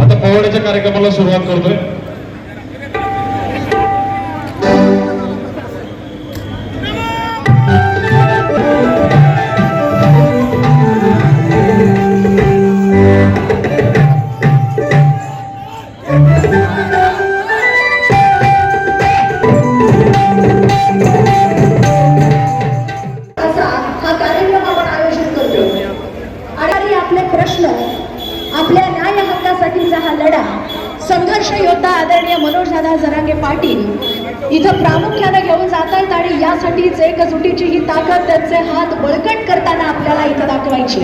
आता पोवाड्याच्या कार्यक्रमाला सुरुवात करतोय. आपल्या न्याय हक्कासाठीचा हा लढा. संघर्ष योद्धा आदरणीय मनोजदादा जरांगे पाटील इथं प्रामुख्याने घेऊन जात आहेत आणि यासाठीच एकजुटीची ही ताकद त्यांचे हात बळकट करताना आपल्याला इथं दाखवायची.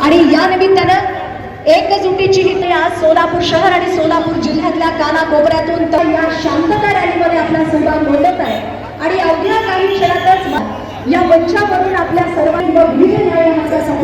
आणि या निमित्तानं एकजुटीची ही ते आज सोलापूर शहर आणि सोलापूर जिल्ह्यातल्या कानाकोपऱ्यातून तर या शांतता रॅलीमध्ये आपला सहभाग नोंदत आहे. आणि अवघ्या काही क्षणातच या मंचावरून आपल्या सर्वांना विविध न्याय हक्कासाठी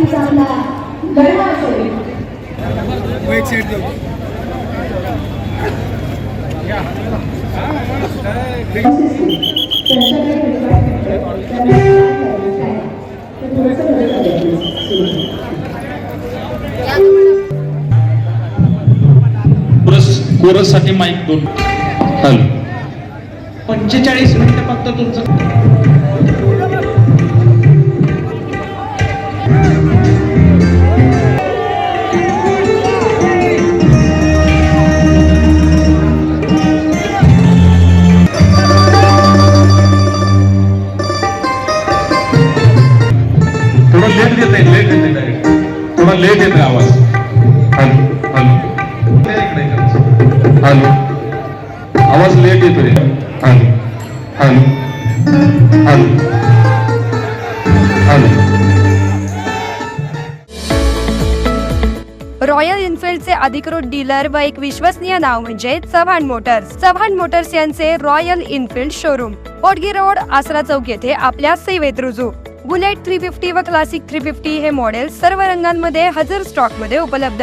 कोरससाठी माईक दोन. हॅलो. पंचेचाळीस मिनिटं फक्त तुमचं. थोडं लेट येत आहे लेट येते डायरेक्ट थोडा लेट येते आवाज. Hello hello. हॅलो. आवाज लेट येतोय. Hello. Hello. Hello. Hello. Royal एन्फिल्डचे अधिकृत डीलर व एक विश्वसनीय नाव म्हणजे चव्हाण मोटर्स. चव्हाण मोटर्स यांचे Royal Enfield showroom. Potgi road Asara चौक येथे आपल्या सेवेत रुजू. बुलेट थ्री फिफ्टी व क्लासिक थ्री फिफ्टी हे मॉडेल सर्व रंगांमध्ये हजर स्टॉकमध्ये उपलब्ध.